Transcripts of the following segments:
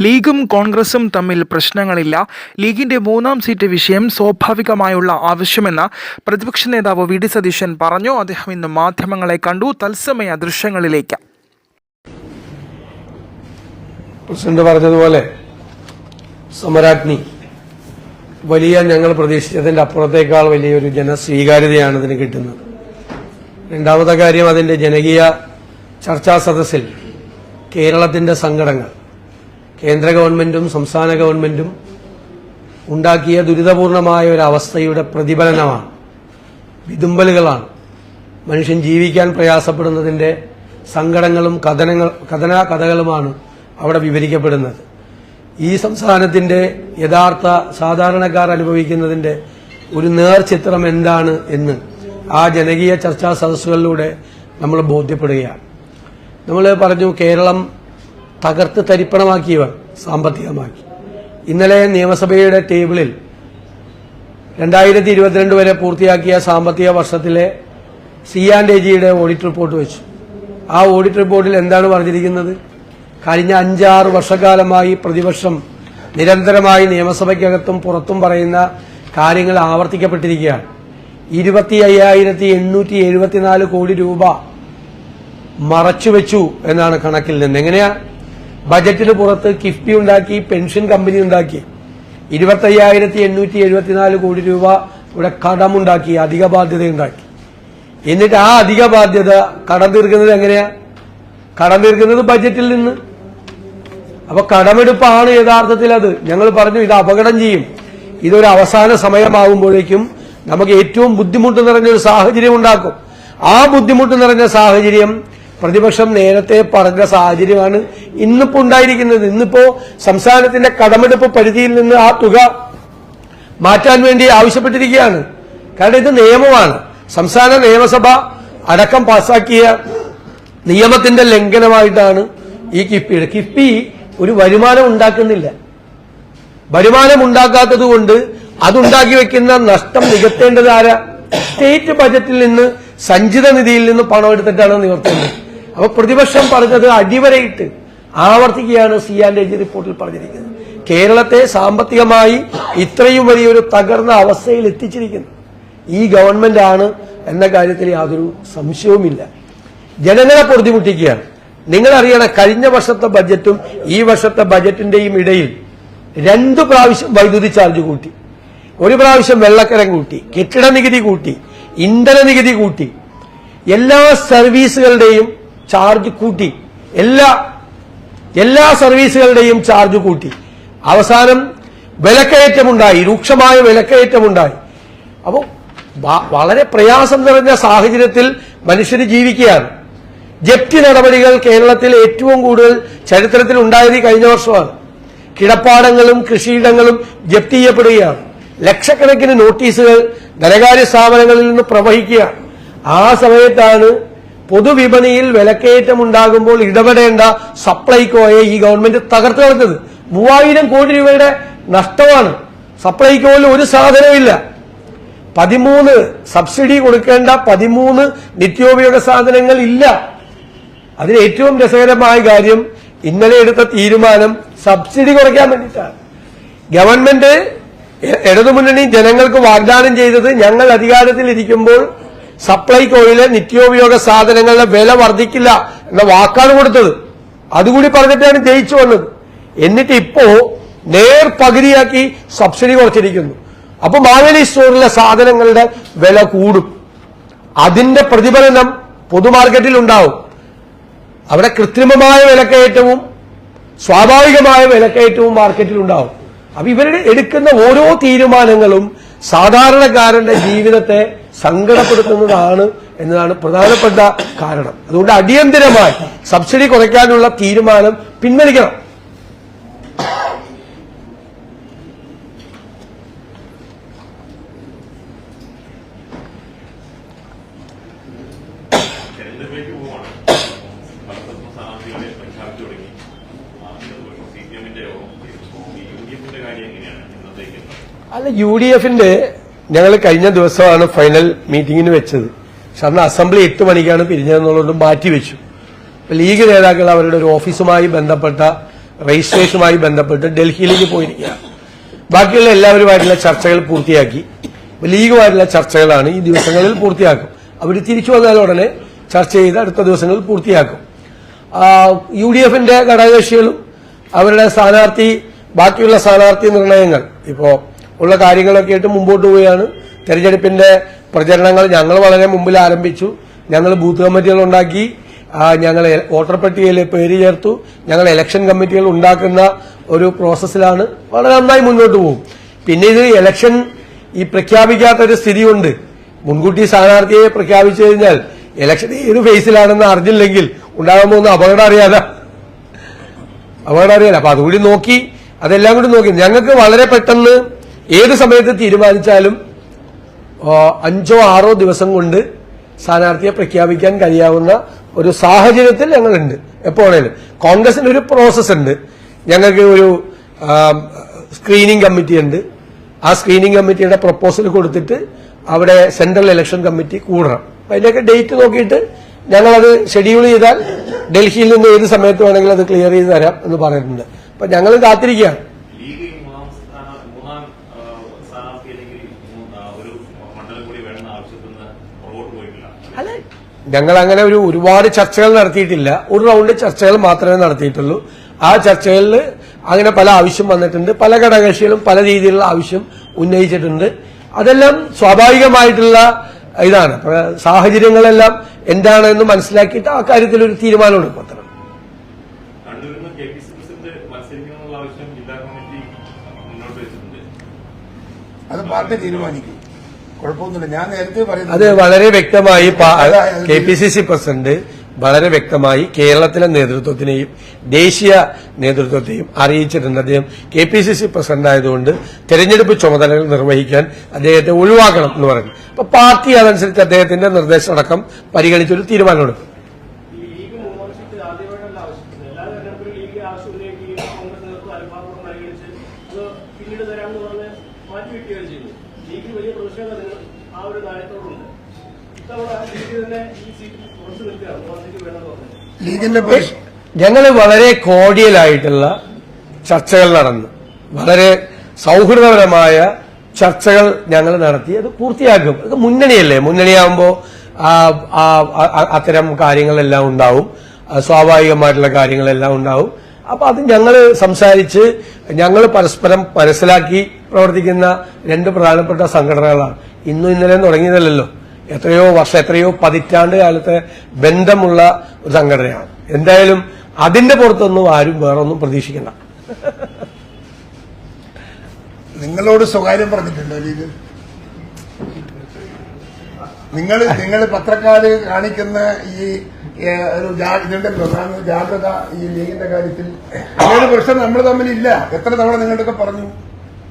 ലീഗും കോൺഗ്രസും തമ്മിൽ പ്രശ്നങ്ങളില്ല. ലീഗിന്റെ മൂന്നാം സീറ്റ് വിഷയം സ്വാഭാവികമായുള്ള ആവശ്യമെന്ന് പ്രതിപക്ഷ നേതാവ് വി ഡി സതീശൻ പറഞ്ഞു. അദ്ദേഹം ഇന്ന് മാധ്യമങ്ങളെ കണ്ടു. തത്സമയ ദൃശ്യങ്ങളിലേക്ക്. പ്രസിഡന്റ് പറഞ്ഞതുപോലെ സമരാഗ്നി വലിയ ഞങ്ങൾ പ്രതീക്ഷിച്ചതിന്റെ അപ്പുറത്തേക്കാൾ വലിയൊരു ജനസ്വീകാര്യതയാണ് ഇതിന് കിട്ടുന്നത്. രണ്ടാമത്തെ കാര്യം അതിന്റെ ജനകീയ ചർച്ചാ സദസ്സിൽ കേരളത്തിന്റെ സങ്കടങ്ങൾ. കേന്ദ്ര ഗവൺമെന്റും സംസ്ഥാന ഗവൺമെന്റും ഉണ്ടാക്കിയ ദുരിതപൂർണമായ ഒരു അവസ്ഥയുടെ പ്രതിഫലനമാണ്. വിതുമ്പലുകളാണ്. മനുഷ്യൻ ജീവിക്കാൻ പ്രയാസപ്പെടുന്നതിന്റെ സങ്കടങ്ങളും കഥനങ്ങൾ കഥനാ കഥകളുമാണ് അവിടെ വിവരിക്കപ്പെടുന്നത്. ഈ സംസ്ഥാനത്തിന്റെ യഥാർത്ഥ സാധാരണക്കാർ അനുഭവിക്കുന്നതിന്റെ ഒരു നേർചിത്രം എന്താണ് എന്ന് ആ ജനകീയ ചർച്ചാ സദസ്സുകളിലൂടെ നമ്മൾ ബോധ്യപ്പെടുകയാണ്. നമ്മൾ പറഞ്ഞു കേരളം തകർത്ത് തരിപ്പണമാക്കിയവർ സാമ്പത്തികമാക്കി ഇന്നലെ നിയമസഭയുടെ ടേബിളിൽ രണ്ടായിരത്തി ഇരുപത്തിരണ്ട് വരെ പൂർത്തിയാക്കിയ സാമ്പത്തിക വർഷത്തിലെ സി ആൻഡ് എ ജിയുടെ ഓഡിറ്റ് റിപ്പോർട്ട് വെച്ചു. ആ ഓഡിറ്റ് റിപ്പോർട്ടിൽ എന്താണ് പറഞ്ഞിരിക്കുന്നത്? കഴിഞ്ഞ അഞ്ചാറ് വർഷക്കാലമായി പ്രതിപക്ഷം നിരന്തരമായി നിയമസഭയ്ക്കകത്തും പുറത്തും പറയുന്ന കാര്യങ്ങൾ ആവർത്തിക്കപ്പെട്ടിരിക്കുകയാണ്. ഇരുപത്തി അയ്യായിരത്തി എണ്ണൂറ്റി എഴുപത്തിനാല് കോടി രൂപ മറച്ചുവെച്ചു എന്നാണ് കണക്കിൽ നിന്ന്. എങ്ങനെയാ? ബജറ്റിന് പുറത്ത് കിഫ്ബി ഉണ്ടാക്കി പെൻഷൻ കമ്പനി ഉണ്ടാക്കി. ഇരുപത്തയ്യായിരത്തി എണ്ണൂറ്റി എഴുപത്തിനാല് കോടി രൂപ ഇവിടെ കടമുണ്ടാക്കി അധിക ബാധ്യത ഉണ്ടാക്കി എന്നിട്ട് ആ അധിക ബാധ്യത കടം തീർക്കുന്നത് എങ്ങനെയാ? കടം തീർക്കുന്നത് ബജറ്റിൽ നിന്ന്. അപ്പൊ കടമെടുപ്പാണ് യഥാർത്ഥത്തിൽ അത്. ഞങ്ങൾ പറഞ്ഞു ഇത് അപകടം ചെയ്യും. ഇതൊരു അവസാന സമയമാകുമ്പോഴേക്കും നമുക്ക് ഏറ്റവും ബുദ്ധിമുട്ട് നിറഞ്ഞൊരു സാഹചര്യം ഉണ്ടാക്കും. ആ ബുദ്ധിമുട്ട് നിറഞ്ഞ സാഹചര്യം പ്രതിപക്ഷം നേരത്തെ പറഞ്ഞ സാഹചര്യമാണ് ഇന്നിപ്പോ ഉണ്ടായിരിക്കുന്നത്. ഇന്നിപ്പോ സംസ്ഥാനത്തിന്റെ കടമെടുപ്പ് പരിധിയിൽ നിന്ന് ആ തുക മാറ്റാൻ വേണ്ടി ആവശ്യപ്പെട്ടിരിക്കുകയാണ്. കാരണം ഇത് നിയമമാണ്. സംസ്ഥാന നിയമസഭ അടക്കം പാസാക്കിയ നിയമത്തിന്റെ ലംഘനമായിട്ടാണ് ഈ കിഫ്ബിയുടെ കിഫ്ബി ഒരു വരുമാനം ഉണ്ടാക്കുന്നില്ല. വരുമാനം ഉണ്ടാക്കാത്തത് കൊണ്ട് അതുണ്ടാക്കി വെക്കുന്ന നഷ്ടം നികത്തേണ്ടത് ആരാ? സ്റ്റേറ്റ് ബജറ്റിൽ നിന്ന് സഞ്ചിത നിധിയിൽ നിന്ന് പണം എടുത്തിട്ടാണ് നിവർത്തേണ്ടത് അപ്പൊ പ്രതിപക്ഷം പറഞ്ഞത് അടിവരയിട്ട് ആവർത്തിക്കുകയാണ് സി ആൻഡ് എജി റിപ്പോർട്ടിൽ പറഞ്ഞിരിക്കുന്നത്. കേരളത്തെ സാമ്പത്തികമായി ഇത്രയും വലിയൊരു തകർന്ന അവസ്ഥയിൽ എത്തിച്ചിരിക്കുന്നു. ഈ ഗവൺമെന്റ് ആണ് എന്ന കാര്യത്തിൽ യാതൊരു സംശയവുമില്ല. ജനങ്ങളെ പൊറുതിമുട്ടിക്കുകയാണ്. നിങ്ങൾ അറിയണം കഴിഞ്ഞ വർഷത്തെ ബജറ്റും ഈ വർഷത്തെ ബജറ്റിന്റെയും ഇടയിൽ രണ്ടു പ്രാവശ്യം വൈദ്യുതി ചാർജ് കൂട്ടി. ഒരു പ്രാവശ്യം വെള്ളക്കരം കൂട്ടി കെട്ടിട നികുതി കൂട്ടി ഇന്ധന നികുതി കൂട്ടി. എല്ലാ സർവീസുകളുടെയും ചാർജ് കൂട്ടി. എല്ലാ എല്ലാ സർവീസുകളുടെയും ചാർജ് കൂട്ടി. അവസാനം വിലക്കയറ്റമുണ്ടായി രൂക്ഷമായ വിലക്കയറ്റമുണ്ടായി. അപ്പോൾ വളരെ പ്രയാസം നിറഞ്ഞ സാഹചര്യത്തിൽ മനുഷ്യർ ജീവിക്കുകയാണ്. ജപ്തി നടപടികൾ കേരളത്തിൽ ഏറ്റവും കൂടുതൽ ചരിത്രത്തിൽ ഉണ്ടായത് കഴിഞ്ഞ വർഷമാണ്. കിടപ്പാടങ്ങളും കൃഷിയിടങ്ങളും ജപ്തി ചെയ്യപ്പെടുകയാണ്. ലക്ഷക്കണക്കിന് നോട്ടീസുകൾ ധനകാര്യ സ്ഥാപനങ്ങളിൽ നിന്ന് പ്രവഹിക്കുകയാണ്. ആ സമയത്താണ് പൊതുവിപണിയിൽ വിലക്കയറ്റം ഉണ്ടാകുമ്പോൾ ഇടപെടേണ്ട സപ്ലൈകോയെ ഈ ഗവൺമെന്റ് തകർത്ത് കളഞ്ഞത്. മൂവായിരം കോടി രൂപയുടെ നഷ്ടമാണ്. സപ്ലൈകോയിൽ ഒരു സാധനമില്ല പതിമൂന്ന് സബ്സിഡി കൊടുക്കേണ്ട പതിമൂന്ന് നിത്യോപയോഗ സാധനങ്ങൾ ഇല്ല. അതിൽ ഏറ്റവും രസകരമായ കാര്യം ഇന്നലെ എടുത്ത തീരുമാനം സബ്സിഡി കുറയ്ക്കാൻ വേണ്ടിയിട്ടാണ്. ഗവൺമെന്റ് ഇടതുമുന്നണി ജനങ്ങൾക്ക് വാഗ്ദാനം ചെയ്തത് ഞങ്ങൾ അധികാരത്തിൽ ഇരിക്കുമ്പോൾ സപ്ലൈകോയിലെ നിത്യോപയോഗ സാധനങ്ങളുടെ വില വർദ്ധിക്കില്ല എന്ന വാക്കാണ് കൊടുത്തത്. അതുകൂടി പറഞ്ഞിട്ടാണ് ജയിച്ചു വന്നത്. എന്നിട്ട് ഇപ്പോ നേർ പകുതിയാക്കി സബ്സിഡി കുറച്ചിരിക്കുന്നു. അപ്പൊ മാവേലി സ്റ്റോറിലെ സാധനങ്ങളുടെ വില കൂടും. അതിന്റെ പ്രതിഫലനം പൊതുമാർക്കറ്റിൽ ഉണ്ടാവും. അവിടെ കൃത്രിമമായ വിലക്കയറ്റവും സ്വാഭാവികമായ വിലക്കയറ്റവും മാർക്കറ്റിൽ ഉണ്ടാവും. അപ്പൊ ഇവരുടെ എടുക്കുന്ന ഓരോ തീരുമാനങ്ങളും സാധാരണക്കാരന്റെ ജീവിതത്തെ സങ്കടപ്പെടുത്തുന്നതാണ് എന്നതാണ് പ്രധാനപ്പെട്ട കാരണം. അതുകൊണ്ട് അടിയന്തിരമായി സബ്സിഡി കുറയ്ക്കാനുള്ള തീരുമാനം പിൻവലിക്കണം. അല്ല യു ഡി എഫിന്റെ ഞങ്ങൾ കഴിഞ്ഞ ദിവസമാണ് ഫൈനൽ മീറ്റിംഗിന് വെച്ചത്. പക്ഷെ അന്ന് അസംബ്ലി എട്ട് മണിക്കാണ് പിരിഞ്ഞതെന്നുള്ളത് മാറ്റിവെച്ചു അപ്പൊ ലീഗ് നേതാക്കൾ അവരുടെ ഒരു ഓഫീസുമായി ബന്ധപ്പെട്ട രജിസ്ട്രേഷനുമായി ബന്ധപ്പെട്ട് ഡൽഹിയിലേക്ക് പോയിരിക്കുകയാണ്. ബാക്കിയുള്ള എല്ലാവരുമായിട്ടുള്ള ചർച്ചകൾ പൂർത്തിയാക്കി. ലീഗുമായിട്ടുള്ള ചർച്ചകളാണ് ഈ ദിവസങ്ങളിൽ പൂർത്തിയാക്കും. അവർ തിരിച്ചു വന്നാൽ ഉടനെ ചർച്ച ചെയ്ത് അടുത്ത ദിവസങ്ങളിൽ പൂർത്തിയാക്കും. യു ഡി എഫിന്റെ ഘടകകക്ഷികളും അവരുടെ സ്ഥാനാർത്ഥി ബാക്കിയുള്ള സ്ഥാനാർത്ഥി നിർണയങ്ങൾ. ഇപ്പോ ഉള്ള കാര്യങ്ങളൊക്കെ ആയിട്ട് മുമ്പോട്ട് പോവുകയാണ്. തെരഞ്ഞെടുപ്പിന്റെ പ്രചരണങ്ങൾ ഞങ്ങൾ വളരെ മുമ്പിൽ ആരംഭിച്ചു. ഞങ്ങൾ ബൂത്ത് കമ്മിറ്റികൾ ഉണ്ടാക്കി. ഞങ്ങൾ വോട്ടർ പട്ടികയിൽ പേര് ചേർത്തു. ഞങ്ങൾ ഇലക്ഷൻ കമ്മിറ്റികൾ ഉണ്ടാക്കുന്ന ഒരു പ്രോസസ്സിലാണ് വളരെ നന്നായി മുന്നോട്ട് പോകും. പിന്നെ ഇത് ഇലക്ഷൻ ഈ പ്രഖ്യാപിക്കാത്ത ഒരു സ്ഥിതിയുണ്ട്. മുൻകൂട്ടി സ്ഥാനാർത്ഥിയെ പ്രഖ്യാപിച്ചു കഴിഞ്ഞാൽ ഇലക്ഷൻ ഏത് ഫേസിലാണെന്ന് അറിഞ്ഞില്ലെങ്കിൽ ഉണ്ടാകാൻ പോകുന്ന അപകടം അറിയാതെ. അപകടം അറിയാലോ അപ്പൊ അതുകൂടി നോക്കി അതെല്ലാം കൂടി നോക്കി. ഞങ്ങൾക്ക് വളരെ പെട്ടെന്ന് ഏത് സമയത്ത് തീരുമാനിച്ചാലും അഞ്ചോ ആറോ ദിവസം കൊണ്ട് സ്ഥാനാർത്ഥിയെ പ്രഖ്യാപിക്കാൻ കഴിയാവുന്ന ഒരു സാഹചര്യത്തിൽ ഞങ്ങളുണ്ട്. എപ്പോഴേലും കോൺഗ്രസിന് ഒരു പ്രോസസ് ഉണ്ട്. ഞങ്ങൾക്ക് ഒരു സ്ക്രീനിംഗ് കമ്മിറ്റി ഉണ്ട്. ആ സ്ക്രീനിംഗ് കമ്മിറ്റിയുടെ പ്രപ്പോസൽ കൊടുത്തിട്ട് അവിടെ സെൻട്രൽ ഇലക്ഷൻ കമ്മിറ്റി കൂടണം. അതിന്റെയൊക്കെ ഡേറ്റ് നോക്കിയിട്ട് ഞങ്ങളത് ഷെഡ്യൂൾ ചെയ്താൽ ഡൽഹിയിൽ നിന്ന് ഏത് സമയത്ത് വേണമെങ്കിലും അത് ക്ലിയർ ചെയ്ത് തരാം എന്ന് പറഞ്ഞിട്ടുണ്ട്. അപ്പൊ ഞങ്ങൾ കാത്തിരിക്കുകയാണ് ലീഗ് ഈ മൂന്നാം സ്ഥാന- മൂന്നാം ആ, സ്ഥാനാർത്ഥി അല്ലെങ്കിൽ മൂന്ന്, ആ, ഒരു മണ്ഡലം കൂടി വേണമെന്ന ആവശ്യത്തിൽ നിന്ന് പുറകോട്ട് പോയിട്ടില്ല ഞങ്ങൾ അങ്ങനെ ഒരു ഒരുപാട് ചർച്ചകൾ നടത്തിയിട്ടില്ല. ഒരു റൗണ്ട് ചർച്ചകൾ മാത്രമേ നടത്തിയിട്ടുള്ളൂ. ആ ചർച്ചകളിൽ അങ്ങനെ പല ആവശ്യം വന്നിട്ടുണ്ട്. പല ഘടകകക്ഷികളും പല രീതിയിലുള്ള ആവശ്യം ഉന്നയിച്ചിട്ടുണ്ട്. അതെല്ലാം സ്വാഭാവികമായിട്ടുള്ള ഇതാണ്. സാഹചര്യങ്ങളെല്ലാം എന്താണെന്ന് മനസ്സിലാക്കിയിട്ട് ആ കാര്യത്തിൽ ഒരു തീരുമാനം എടുക്കും അത്ര. അത് പാർട്ടി തീരുമാനിക്കും. കുഴപ്പമൊന്നുമില്ല. ഞാൻ നേരത്തെ അത് വളരെ വ്യക്തമായി K P C C president വളരെ വ്യക്തമായി കേരളത്തിലെ നേതൃത്വത്തിനെയും ദേശീയ നേതൃത്വത്തെയും അറിയിച്ചിട്ടുണ്ട് അദ്ദേഹം K P C C president ആയതുകൊണ്ട് തെരഞ്ഞെടുപ്പ് ചുമതലകൾ നിർവഹിക്കാൻ അദ്ദേഹത്തെ ഒഴിവാക്കണം എന്ന് പറഞ്ഞു. അപ്പൊ പാർട്ടി അതനുസരിച്ച് അദ്ദേഹത്തിന്റെ നിർദ്ദേശമടക്കം പരിഗണിച്ചൊരു തീരുമാനമെടുക്കും പിന്നീട് തരാമെന്ന് പറഞ്ഞ് മാറ്റിവെക്കുകയാണ് ചെയ്തത് ലീഗിൽ വലിയ പ്രതിഷേധം ആ ഒരു നയത്തോടുണ്ട് ലീഗിന്റെ ഞങ്ങൾ വളരെ കോടിയലായിട്ടുള്ള ചർച്ചകൾ നടന്നു. വളരെ സൗഹൃദപരമായ ചർച്ചകൾ ഞങ്ങൾ നടത്തി. അത് പൂർത്തിയാക്കും. അത് മുന്നണിയല്ലേ? മുന്നണിയാകുമ്പോൾ അത്തരം കാര്യങ്ങളെല്ലാം ഉണ്ടാവും. സ്വാഭാവികമായിട്ടുള്ള കാര്യങ്ങളെല്ലാം ഉണ്ടാവും. അപ്പൊ അത് ഞങ്ങൾ സംസാരിച്ച് ഞങ്ങൾ പരസ്പരം മനസ്സിലാക്കി പ്രവർത്തിക്കുന്ന രണ്ട് പ്രധാനപ്പെട്ട സംഘടനകളാണ്. ഇന്നും ഇന്നലെ തുടങ്ങിയതല്ലല്ലോ. എത്രയോ വർഷം എത്രയോ പതിറ്റാണ്ട് കാലത്തെ ബന്ധമുള്ള ഒരു സംഘടനയാണ്. എന്തായാലും അതിന്റെ പുറത്തൊന്നും ആരും വേറൊന്നും പ്രതീക്ഷിക്കണ്ട. നിങ്ങളോട് സ്വകാര്യം പറഞ്ഞിട്ടുണ്ടോ ലീഗ്? നിങ്ങൾ നിങ്ങൾ പത്രക്കാര് കാണിക്കുന്ന ഈ ഒരു ഇതുണ്ടല്ലോ ജാഗ്രത ഈ ലീഗിന്റെ കാര്യത്തിൽ. അങ്ങനെ പ്രശ്നം നമ്മൾ തമ്മിലില്ല. എത്ര തവണ നിങ്ങളുടെയൊക്കെ പറഞ്ഞു?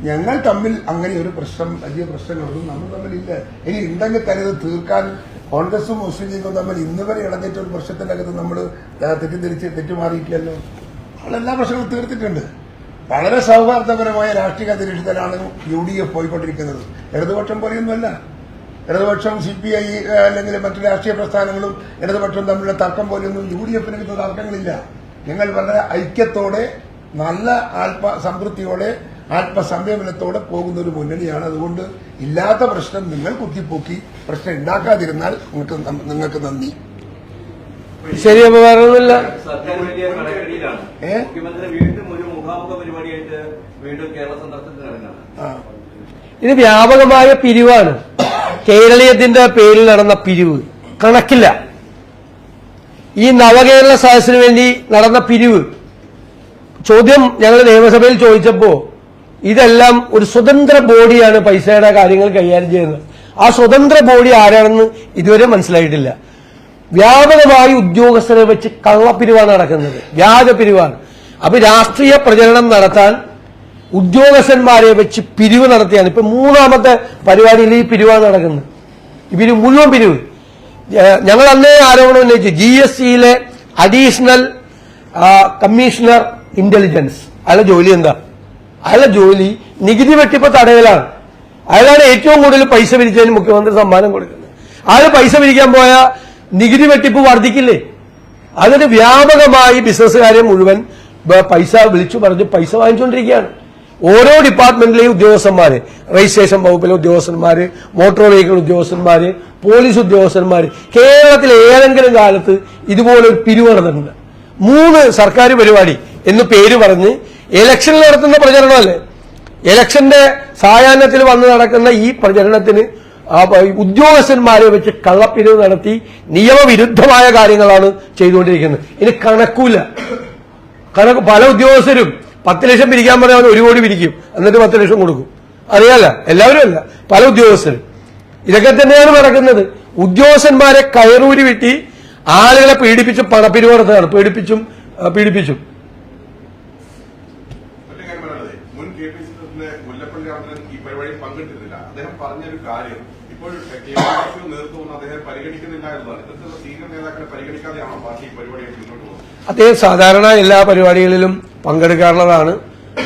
ഞങ്ങൾ തമ്മിൽ അങ്ങനെ ഒരു പ്രശ്നം വലിയ പ്രശ്നങ്ങളൊന്നും നമ്മൾ തമ്മിലില്ല. ഇനി ഉണ്ടെങ്കിൽ തന്നെ ഇത് തീർക്കാൻ കോൺഗ്രസും മുസ്ലിം ലീഗും തമ്മിൽ ഇന്ന് വരെ ഇളഞ്ഞിട്ട് ഒരു പ്രശ്നത്തിന്റെ അകത്ത് നമ്മൾ തെറ്റിദ്ധരിച്ച് തെറ്റുമാറിയിട്ടില്ലല്ലോ. നമ്മളെല്ലാ പ്രശ്നങ്ങളും തീർത്തിട്ടുണ്ട്. വളരെ സൗഹാർദ്ദപരമായ രാഷ്ട്രീയ അന്തരീക്ഷത്തിലാണ് യു ഡി എഫ് പോയിക്കൊണ്ടിരിക്കുന്നത്. ഇടതുപക്ഷം പോലെയൊന്നുമല്ല. ഇടതുപക്ഷം സി പി ഐ അല്ലെങ്കിൽ മറ്റു രാഷ്ട്രീയ പ്രസ്ഥാനങ്ങളും ഇടതുപക്ഷം തമ്മിലുള്ള തർക്കം പോലെയൊന്നും യു ഡി എഫിന് കിട്ടുന്ന തർക്കങ്ങളില്ല. ഞങ്ങൾ വളരെ ഐക്യത്തോടെ നല്ല ആത്മ സംതൃപ്തിയോടെ ആത്മസംയമനത്തോടെ പോകുന്ന ഒരു മുന്നണിയാണ്. അതുകൊണ്ട് ഇല്ലാത്ത പ്രശ്നം നിങ്ങൾ കുത്തിപ്പൊക്കി പ്രശ്നം ഉണ്ടാക്കാതിരുന്നാൽ നിങ്ങൾക്ക് നിങ്ങൾക്ക് നന്ദി. ശരി അപ്പൊ വേറെ ഒന്നുമില്ല വീണ്ടും ഒരു മുഖാമുഖ പരിപാടിയായിട്ട് വീണ്ടും കേരള സന്ദർശനത്തിന് ഇറങ്ങാണ് ആ. ഇത് വ്യാപകമായ പിരിവാണ്. കേരളീയത്തിന്റെ പേരിൽ നടന്ന പിരിവ്. കണക്കില്ല. ഈ നവകേരള സദസ്സിന് വേണ്ടി നടന്ന പിരിവ്. ചോദ്യം ഞങ്ങൾ നിയമസഭയിൽ ചോദിച്ചപ്പോ ഇതെല്ലാം ഒരു സ്വതന്ത്ര ബോഡിയാണ് പൈസയുടെ കാര്യങ്ങൾ കൈകാര്യം ചെയ്യുന്നത്. ആ സ്വതന്ത്ര ബോഡി ആരാണെന്ന് ഇതുവരെ മനസ്സിലായിട്ടില്ല. വ്യാപകമായി ഉദ്യോഗസ്ഥരെ വെച്ച് കള്ളപ്പിരിവാണ് നടക്കുന്നത്. വ്യാജ പിരിവാണ്. അപ്പൊ രാഷ്ട്രീയ പ്രചരണം നടത്താൻ ഉദ്യോഗസ്ഥന്മാരെ വെച്ച് പിരിവ് നടത്തിയാണ്. ഇപ്പൊ മൂന്നാമത്തെ പരിപാടിയിൽ ഈ പിരിവാണ് നടക്കുന്നത്. പിരിവ് മുഴുവൻ പിരിവ്. ഞങ്ങൾ അന്നേ ആരോപണം ഉന്നയിച്ചു. ജി എസ് സിയിലെ അഡീഷണൽ കമ്മീഷണർ ഇന്റലിജൻസ് അയാളുടെ ജോലി എന്താ? അയാളുടെ ജോലി നികുതി വെട്ടിപ്പ് തടയലാണ്. അയാളാണ് ഏറ്റവും കൂടുതൽ പൈസ പിരിച്ചതിന് മുഖ്യമന്ത്രി സമ്മാനം കൊടുക്കുന്നത്. അയാൾ പൈസ പിരിക്കാൻ പോയ നികുതി വെട്ടിപ്പ് വർദ്ധിക്കില്ലേ? അതിന് വ്യാപകമായി ബിസിനസ്സുകാരെ മുഴുവൻ പൈസ വിളിച്ചു പറഞ്ഞ് പൈസ വാങ്ങിച്ചുകൊണ്ടിരിക്കുകയാണ് ഓരോ ഡിപ്പാർട്ട്മെന്റിലെയും ഉദ്യോഗസ്ഥന്മാര് രജിസ്ട്രേഷൻ വകുപ്പിലെ ഉദ്യോഗസ്ഥന്മാര് മോട്ടോർ വെഹിക്കിൾ ഉദ്യോഗസ്ഥന്മാര് പോലീസ് ഉദ്യോഗസ്ഥന്മാര് കേരളത്തിൽ ഏതെങ്കിലും കാലത്ത് ഇതുപോലെ ഒരു പിരിവ് നടന്നിട്ടുണ്ട്. മൂന്ന് സർക്കാർ പരിപാടി എന്ന് പേര് പറഞ്ഞ് ഇലക്ഷനിൽ നടത്തുന്ന പ്രചരണമല്ലേ? ഇലക്ഷന്റെ സായാഹ്നത്തിൽ വന്ന് നടക്കുന്ന ഈ പ്രചരണത്തിന് ഉദ്യോഗസ്ഥന്മാരെ വെച്ച് കള്ളപ്പിരിവ് നടത്തി നിയമവിരുദ്ധമായ കാര്യങ്ങളാണ് ചെയ്തുകൊണ്ടിരിക്കുന്നത്. ഇനി കണക്കൂല. കണക്ക് പല ഉദ്യോഗസ്ഥരും പത്ത് ലക്ഷം പിരിക്കാൻ പറഞ്ഞാൽ അവർ ഒരു കോടി പിരിക്കും. എന്നിട്ട് പത്ത് ലക്ഷം കൊടുക്കും. അറിയാല്ല. എല്ലാവരും അല്ല. പല ഉദ്യോഗസ്ഥരും. ഇതൊക്കെ തന്നെയാണ് നടക്കുന്നത്. ഉദ്യോഗസ്ഥന്മാരെ കയറൂരി വിട്ടി ആളുകളെ പീഡിപ്പിച്ചും പണപ്പിരിവ് നടത്തുകയാണ് പീഡിപ്പിച്ചും. പീഡിപ്പിച്ചും അദ്ദേഹം സാധാരണ എല്ലാ പരിപാടികളിലും പങ്കെടുക്കാറുള്ളതാണ്.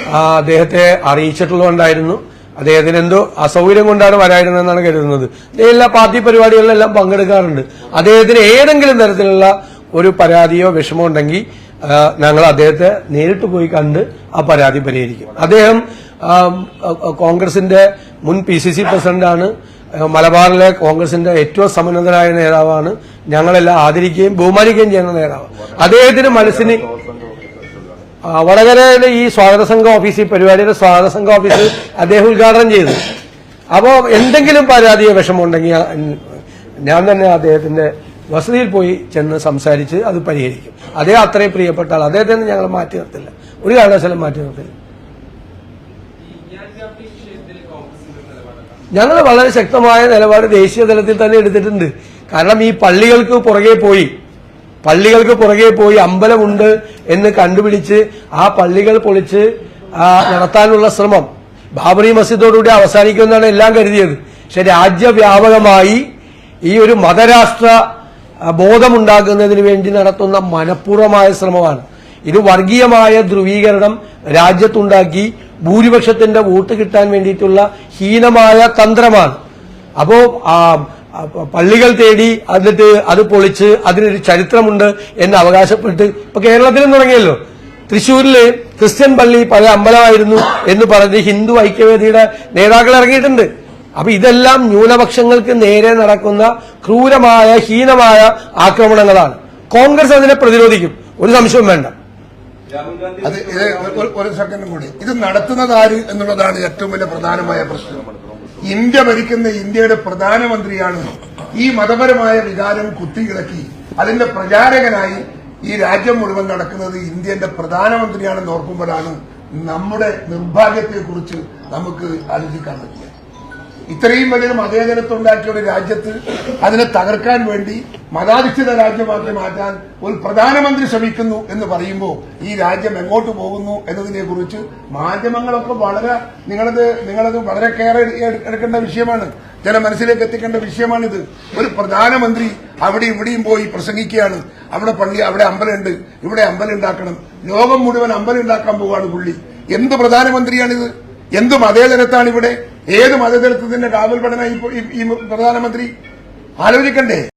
ആ, അദ്ദേഹത്തെ അറിയിച്ചിട്ടുള്ളതുകൊണ്ടായിരുന്നു. അദ്ദേഹത്തിന് എന്തോ അസൗകര്യം കൊണ്ടാണ് വരായിരുന്നെന്നാണ് കരുതുന്നത്. എല്ലാ പാർട്ടി പരിപാടികളിലെല്ലാം പങ്കെടുക്കാറുണ്ട്. അദ്ദേഹത്തിന് ഏതെങ്കിലും തരത്തിലുള്ള ഒരു പരാതിയോ വിഷമോ ഉണ്ടെങ്കിൽ ഞങ്ങൾ അദ്ദേഹത്തെ നേരിട്ട് പോയി കണ്ട് ആ പരാതി പരിഹരിക്കും. അദ്ദേഹം കോൺഗ്രസിന്റെ മുൻ പി സി സി പ്രസിഡന്റാണ്. മലബാറിലെ കോൺഗ്രസിന്റെ ഏറ്റവും സമന്നതനായ നേതാവാണ്. ഞങ്ങളെല്ലാം ആദരിക്കുകയും ബഹുമാനിക്കുകയും ചെയ്യുന്ന നേതാവ്. അദ്ദേഹത്തിന് മനസ്സിന് വടകരയിലെ ഈ സ്വാഗത സംഘ ഓഫീസ് ഈ പരിപാടിയുടെ സ്വാഗത സംഘ ഓഫീസ് അദ്ദേഹം ഉദ്ഘാടനം ചെയ്തു. അപ്പോൾ എന്തെങ്കിലും പരാതിയോ വിഷമമുണ്ടെങ്കിൽ ഞാൻ തന്നെ അദ്ദേഹത്തിന്റെ വസതിയിൽ പോയി ചെന്ന് സംസാരിച്ച് അത് പരിഹരിക്കും. അദ്ദേഹം അത്രയും പ്രിയപ്പെട്ട ആൾ അദ്ദേഹത്തെ ഞങ്ങൾ മാറ്റി നിർത്തില്ല. ഒരു കാരണവശാലും മാറ്റി നിർത്തില്ല. ഞങ്ങൾ വളരെ ശക്തമായ നിലപാട് ദേശീയ തലത്തിൽ തന്നെ എടുത്തിട്ടുണ്ട്. കാരണം ഈ പള്ളികൾക്ക് പുറകെ പോയി പള്ളികൾക്ക് പുറകെ പോയി അമ്പലമുണ്ട് എന്ന് കണ്ടുപിടിച്ച് ആ പള്ളികൾ പൊളിച്ച് നടത്താനുള്ള ശ്രമം ബാബറി മസ്ജിദോടുകൂടി അവസാനിക്കുമെന്നാണ് എല്ലാം കരുതിയത്. പക്ഷെ രാജ്യവ്യാപകമായി ഈ ഒരു മതരാഷ്ട്ര ബോധമുണ്ടാക്കുന്നതിന് വേണ്ടി നടത്തുന്ന മനഃപൂർവമായ ശ്രമമാണ്. ഇത് വർഗീയമായ ധ്രുവീകരണം രാജ്യത്തുണ്ടാക്കി ഭൂരിപക്ഷത്തിന്റെ വോട്ട് കിട്ടാൻ വേണ്ടിയിട്ടുള്ള ഹീനമായ തന്ത്രമാണ്. അപ്പോ പള്ളികൾ തേടി എന്നിട്ട് അത് പൊളിച്ച് അതിനൊരു ചരിത്രമുണ്ട് എന്ന് അവകാശപ്പെട്ട് ഇപ്പൊ കേരളത്തിലും തുടങ്ങിയല്ലോ. തൃശ്ശൂരിൽ ക്രിസ്ത്യൻ പള്ളി പല അമ്പലമായിരുന്നു എന്ന് പറഞ്ഞ് ഹിന്ദു ഐക്യവേദിയുടെ നേതാക്കൾ ഇറങ്ങിയിട്ടുണ്ട്. അപ്പൊ ഇതെല്ലാം ന്യൂനപക്ഷങ്ങൾക്ക് നേരെ നടക്കുന്ന ക്രൂരമായ ഹീനമായ ആക്രമണങ്ങളാണ്. കോൺഗ്രസ് അതിനെ പ്രതിരോധിക്കും. ഒരു സംശയവും വേണ്ട. അത് ഒരു സെക്കൻഡും കൂടി. ഇത് നടത്തുന്നത് ആര് എന്നുള്ളതാണ് ഏറ്റവും വലിയ പ്രധാനമായ പ്രശ്നം. ഇന്ത്യ ഭരിക്കുന്ന ഇന്ത്യയുടെ പ്രധാനമന്ത്രിയാണ് ഈ മതപരമായ വികാരം കുത്തിയിളക്കി അതിന്റെ പ്രചാരകനായി ഈ രാജ്യം മുഴുവൻ നടക്കുന്നത് ഇന്ത്യന്റെ പ്രധാനമന്ത്രിയാണെന്ന് ഓർക്കുമ്പോഴാണ് നമ്മുടെ നിർഭാഗ്യത്തെക്കുറിച്ച് നമുക്ക് ആലോചിക്കാൻ പറ്റുക ഇത്രയും വലിയൊരു മതേതരത്വം ഉണ്ടാക്കിയ ഒരു രാജ്യത്ത് അതിനെ തകർക്കാൻ വേണ്ടി മതാധിഷ്ഠിത രാജ്യമാക്കി മാറ്റാൻ ഒരു പ്രധാനമന്ത്രി ശ്രമിക്കുന്നു എന്ന് പറയുമ്പോൾ ഈ രാജ്യം എങ്ങോട്ട് പോകുന്നു എന്നതിനെ കുറിച്ച് മാധ്യമങ്ങളൊക്കെ വളരെ നിങ്ങളത് നിങ്ങളത് വളരെ കെയർ എടുക്കേണ്ട വിഷയമാണ്. ചില മനസ്സിലേക്ക് എത്തിക്കേണ്ട വിഷയമാണിത്. ഒരു പ്രധാനമന്ത്രി അവിടെ ഇവിടെയും പോയി പ്രസംഗിക്കുകയാണ്. അവിടെ പള്ളി അവിടെ അമ്പലമുണ്ട്. ഇവിടെ അമ്പലം ഉണ്ടാക്കണം ലോകം മുഴുവൻ അമ്പലം ഉണ്ടാക്കാൻ പോവാണ് പുള്ളി. എന്ത് പ്രധാനമന്ത്രിയാണിത്? എന്ത് മതേതരത്താണ് ഇവിടെ? ഏത് മതേതരത്വത്തിന്റെ കാവൽ പഠന ഈ പ്രധാനമന്ത്രി? ആലോചിക്കണ്ടേ?